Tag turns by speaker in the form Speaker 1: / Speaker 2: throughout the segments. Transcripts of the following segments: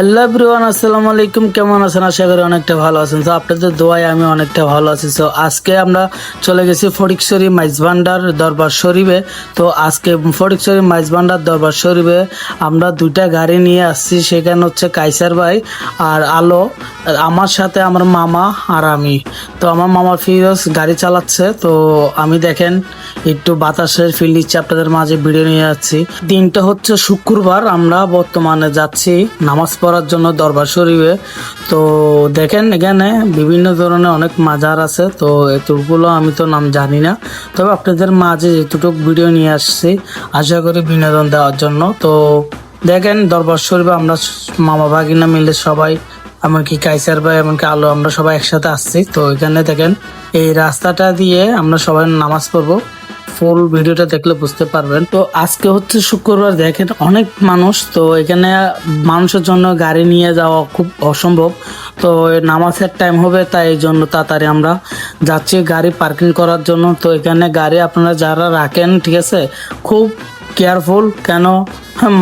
Speaker 1: Hello everyone আসসালামু আলাইকুম। কেমন আছেন? আশা করি অনেকটা ভালো আছেন। তো আপনাদের দোয়ায় আমি অনেকটা ভালো আছি। তো আজকে আমরা চলে গেছি ফটিকছড়ি মাইজভান্ডার দরবার শরীফে। তো আজকে ফটিকছড়ি মাইজভান্ডার দরবার শরীফে আমরা দুইটা গাড়ি নিয়ে আসছি। সেখানে হচ্ছে কাইসার ভাই আর আলো। আমার সাথে আমার মামা আর আমি। তো আমার মামা ফিরোজ গাড়ি চালাচ্ছে। তো আমি দেখেন একটু বাতাসের ফিল নিচ্ছে, আপনাদের মাঝে ভিডিও নিয়ে যাচ্ছি। দিনটা হচ্ছে শুক্রবার, আমরা বর্তমানে যাচ্ছি নামাজ পড়ার জন্য দরবার শরীফে। তো দেখেন এখানে বিভিন্ন ধরনের অনেক মাজার আছে, তো এতগুলো আমি তো নাম জানি না। তবে আপনাদের মাঝে যেটুকু ভিডিও নিয়ে আসছি, আশা করি বিনোদন দেওয়ার জন্য। তো দেখেন দরবার শরীফে আমরা মামা ভাগিনা মিলে সবাই, এমনকি কাইসার ভাই, এমনকি আলো, আমরা সবাই একসাথে আসছি। তো এখানে দেখেন এই রাস্তাটা দিয়ে আমরা সবাই নামাজ পড়ব। ফুল ভিডিওটা দেখলে বুঝতে পারবেন। তো আজকে হচ্ছে শুক্রবার, দেখেন অনেক মানুষ, তো এখানে মানুষের জন্য গাড়ি নিয়ে যাওয়া খুব অসম্ভব। তো নামাজের টাইম হবে, তাই এই জন্য তাড়াতাড়ি আমরা যাচ্ছি গাড়ি পার্কিং করার জন্য। তো এখানে গাড়ি আপনারা যারা রাখেন, ঠিক আছে, খুব কেয়ারফুল কেন?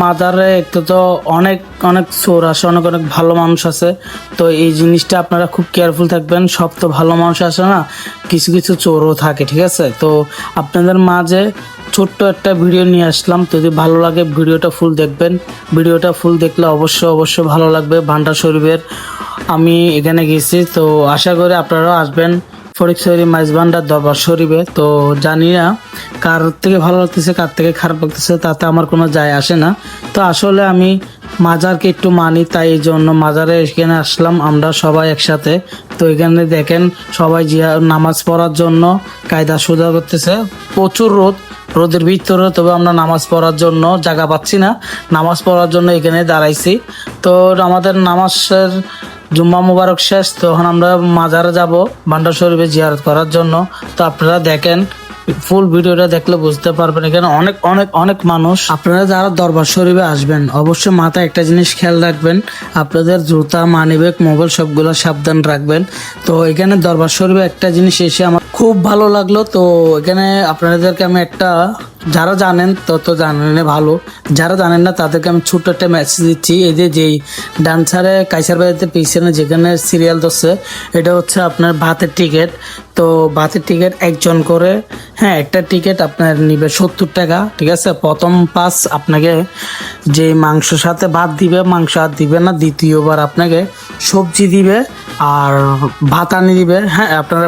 Speaker 1: মাদারে একটু তো অনেক অনেক চোর আসে, অনেক অনেক ভালো মানুষ আছে তো এই জিনিসটা আপনারা খুব কেয়ারফুল থাকবেন, সব তো ভালো মানুষ আসে না, কিছু কিছু চোরও থাকে, ঠিক আছে? তো আপনাদের মাঝে ছোট্ট একটা ভিডিও নিয়ে আসলাম, যদি ভালো লাগে ভিডিওটা ফুল দেখবেন। ভিডিওটা ফুল দেখলে অবশ্যই অবশ্যই ভালো লাগবে, ভান্ডার শরীফের। আমি এখানে গেছি, তো আশা করি আপনারাও আসবেন। ফরিকশরী মাইজবান্ডার দরবার শরীফে। তো জানি না কার থেকে ভালো লাগতেছে, কার থেকে খারাপ লাগতেছে, তাতে আমার কোনো যায় আসে না। তো আসলে আমি মাজারকে একটু মানি, তাই এই জন্য মাজারে এখানে আসলাম আমরা সবাই একসাথে। তো এখানে দেখেন সবাই জিয়া, নামাজ পড়ার জন্য কায়দা সোজা করতেছে। প্রচুর রোদ, রোদের ভিতরে তবে আমরা নামাজ পড়ার জন্য জায়গা পাচ্ছি না। নামাজ পড়ার জন্য এখানে দাঁড়াইছি। তো আমাদের নামাজের জুম্মা মুবারক শেষ তখন আমরা মাজারে যাব ভান্ডার শরীফে জিয়ারত করার জন্য। তো আপনারা দেখেন, ফুল ভিডিওটা দেখলে বুঝতে পারবেন, এখানে অনেক অনেক অনেক মানুষ। আপনারা যারা দরবার শরীফে আসবেন, অবশ্যই মাথায় একটা জিনিস খেয়াল রাখবেন, আপনাদের জুতা মানিব্যাগ মোবাইল সবগুলো সাবধান রাখবেন। তো এখানে দরবার শরীফে একটা জিনিস এসে আমার খুব ভালো লাগল, তো এখানে আপনাদেরকে আমি একটা যারা জানেন তত জানেন ভালো। যারা জানেন না, তাদেরকে আমি ছোট্ট একটা মেসেজ দিচ্ছি। এই যে যেই ডান্সারে কাইসার বাড়িতে পিছনে যেখানে সিরিয়াল ধরছে, এটা হচ্ছে আপনার ভাতের টিকিট তো ভাতের টিকিট একজন করে হ্যাঁ একটা টিকিট আপনার নিবে সত্তর টাকা, ঠিক আছে? প্রথম পাস আপনাকে যে মাংস সাথে ভাত দিবে, মাংস আর দিবে না, দ্বিতীয়বার আপনাকে সবজি দিবে আর ভাত আনি দিবে। হ্যাঁ আপনারা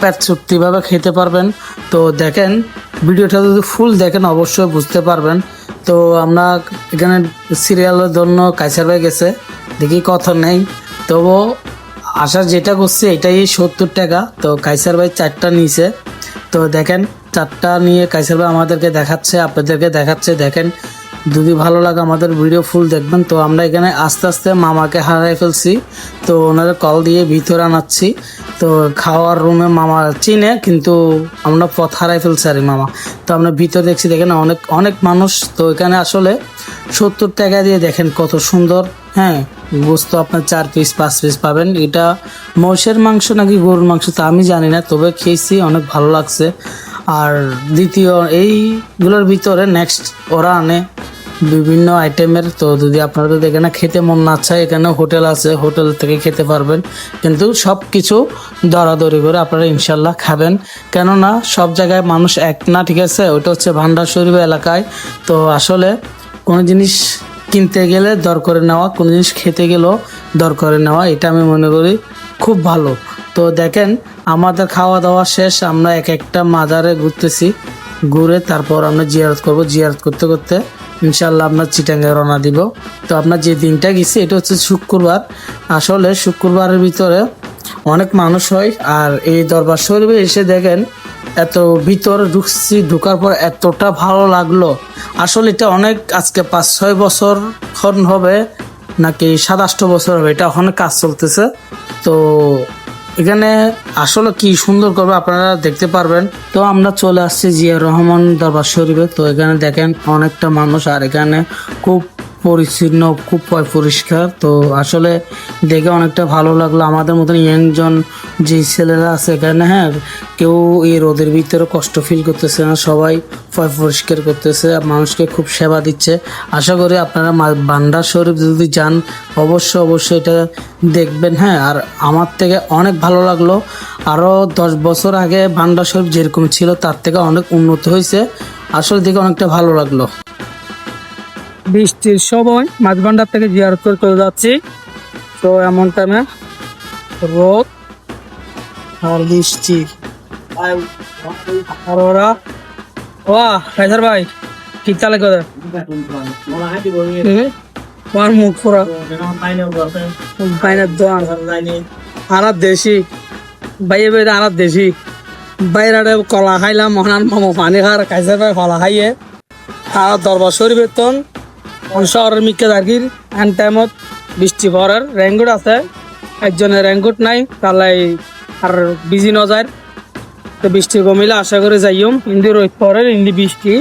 Speaker 1: পেট চুক্তিভাবে খেতে পারবেন। তো দেখেন ভিডিওটা যদি ফুল দেখেন, অবশ্যই বুঝতে পারবেন। তো আমরা এখানে সিরিয়ালের জন্য কাইসার ভাই গেছে, দেখি কথা নেই। তবু আশা যেটা করছে, এটাই সত্তর টাকা। তো কাইসার ভাই চারটা নিয়েছে। তো দেখেন, চারটা নিয়ে কাইসার ভাই আমাদেরকে দেখাচ্ছে, আপনাদেরকে দেখাচ্ছে, দেখেন। যদি ভালো লাগে আমাদের ভিডিও ফুল দেখবেন, তো আমরা এখানে আস্তে আস্তে মামাকে হারাই ফেলছি। তো ওনাদের কল দিয়ে ভিতরে আনাচ্ছি। তো খাওয়ার রুমে মামা চিনে, কিন্তু আমরা পথ হারাই ফেলছি আর মামা। তো আমরা ভিতরে দেখছি, দেখেন অনেক অনেক মানুষ। তো এখানে আসলে সত্তর টাকা দিয়ে দেখেন কত সুন্দর। হ্যাঁ গোস্ত আপনার চার পিস পাঁচ পিস পাবেন। এটা মোষের মাংস নাকি গরুর মাংস, তা আমি জানি না, তবে খেয়েছি, অনেক ভালো লাগছে। আর দ্বিতীয়, এইগুলোর ভিতরে নেক্সট ওরা আনে বিভিন্ন আইটেমের তো যদি আপনারা যদি এখানে খেতে মন না চায় এখানে হোটেল আছে হোটেল থেকে খেতে পারবেন। কিন্তু সব কিছু দরাদরি করে আপনারা ইনশাল্লাহ খাবেন। কেননা সব জায়গায় মানুষ এক না, ঠিক আছে? ওটা হচ্ছে ভান্ডার শরীফ এলাকায়। তো আসলে কোনো জিনিস কিনতে গেলে দর করে নেওয়া, কোনো জিনিস খেতে গেলেও দর করে নেওয়া, এটা আমি মনে করি খুব ভালো। তো দেখেন, আমাদের খাওয়া দাওয়া শেষ, আমরা এক একটা মাজারে ঘুরতেছি, ঘুরে তারপর আমরা জিয়ারত করব। জিয়ারত করতে করতে ইনশাল্লাহ আপনার চিটাঙ্গে রওনা দিব। তো আপনার যে দিনটা গেছি, এটা হচ্ছে শুক্রবার। আসলে শুক্রবারের ভিতরে অনেক মানুষ হয়, আর এই দরবার শরীফে এসে দেখেন, এত ভিতরে ঢুকছি, ঢুকার পর এতটা ভালো লাগল। আসলে এটা অনেক, আজকে পাঁচ ছয় বছর হবে, নাকি সাত আষ্ট বছর হবে, এটা অনেক কাজ চলতেছে। তো এখানে আসলে কি সুন্দর করবে আপনারা দেখতে পারবেন। তো আমরা চলে আসছি জিয়া রহমান দরবার শরীফে। তো এখানে দেখেন অনেকটা মানুষ, আর এখানে খুব পরিচ্ছন্ন, খুব পরিষ্কার। তো আসলে দেখে অনেকটা ভালো লাগল। আমাদের মতন ইয়াংজন যে ছেলেরা আছে এখানে হ্যাঁ কেউ এই রোদের ভিতরে কষ্ট ফিল করতেছে না, সবাই পয় পরিষ্কার করতেছে মানুষকে খুব সেবা দিচ্ছে। আশা করি আপনারা বান্ডার শরীফ যদি যান, অবশ্যই অবশ্যই এটা দেখবেন হ্যাঁ। আর আমার থেকে অনেক ভালো লাগল। আরও দশ বছর আগে ভান্ডার শরীফ যেরকম ছিল, তার থেকে অনেক উন্নত হয়েছে। আসলে দেখে অনেকটা ভালো লাগল। বৃষ্টির সময় মাছ ভান্ডার থেকে জিয়ারত করে চলে যাচ্ছি। তো এমন টাইমে রোদ আর বৃষ্টি। আর ওরা ভাই, কি চালে করে? তোমার মুখ বাইনের বাইরে বাইরে বাইরে কলা খাইলাম, মহান মামা পানি খার কাইসার ভাই কলা খাইয়ে। আর দরবার শরীফ বেতন শহরের মিকে দার্গির এন টাইমত বৃষ্টি পড়ার রেঙ্গুট আছে। একজনের রেঙ্গুট নাই তাহলে আর বিজি নজার তো বৃষ্টি কমিলে আশা করে যাইম ইন্দি রোদ পরের ইন্দি বৃষ্টি।